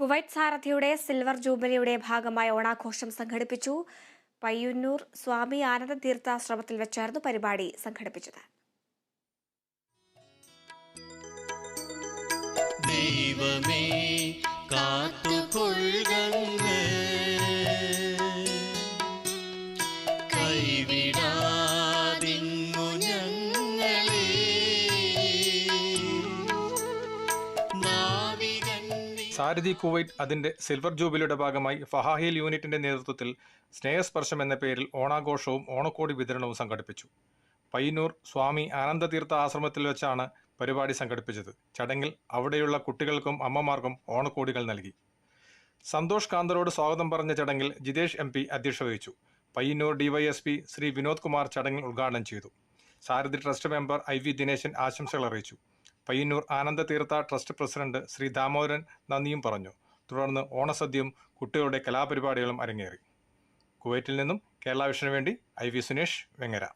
Kuwait സാരഥിയുടെ silver ജൂബിലിയുടെ ഭാഗമായ ഓണാഘോഷം സംഘടിപ്പിച്ചു. പയ്യന്നൂർ സ്വാമി ആനന്ദ തീർത്ഥാശ്രമത്തിൽ വെച്ചായിരുന്നു പരിപാടി സംഘടിപ്പിച്ചത്. ദൈവമേ കൈവിടാതിങ്ങു സാരഥി കുവൈറ്റ് അതിന്റെ സിൽവർ ജൂബിലിയുടെ ഭാഗമായി ഫഹാഹിൽ യൂണിറ്റിന്റെ നേതൃത്വത്തിൽ സ്നേഹസ്പർശം എന്ന പേരിൽ ഓണാഘോഷവും ഓണക്കോടി വിതരണവും സംഘടിപ്പിച്ചു. പയ്യന്നൂർ സ്വാമി ആനന്ദതീർത്ഥ ആശ്രമത്തിൽ വെച്ചാണ് പരിപാടി സംഘടിപ്പിച്ചത്. ചടങ്ങിൽ അവിടെയുള്ള കുട്ടികൾക്കും അമ്മമാർക്കും ഓണക്കോടികൾ നൽകി. സന്തോഷ് കാന്തരോട് സ്വാഗതം പറഞ്ഞ ചടങ്ങിൽ ജിതേഷ് എം പി അധ്യക്ഷത വഹിച്ചു. പയ്യന്നൂർ ഡിവൈഎസ്പി ശ്രീ വിനോദ് കുമാർ ചടങ്ങിൽ ഉദ്ഘാടനം ചെയ്തു. Sarathi trust member I V Dineshan ആശംസകൾ അറിയിച്ചു. പയ്യന്നൂർ ആനന്ദതീർത്ഥ ട്രസ്റ്റ് പ്രസിഡന്റ് ശ്രീ ദാമോദരൻ നന്ദിയും പറഞ്ഞു. തുടർന്ന് ഓണസദ്യയും കുട്ടികളുടെ കലാപരിപാടികളും അരങ്ങേറി. കുവൈറ്റിൽ നിന്നും കേരള വിഷനു വേണ്ടി ഐ വി സുനേഷ് വെങ്ങര.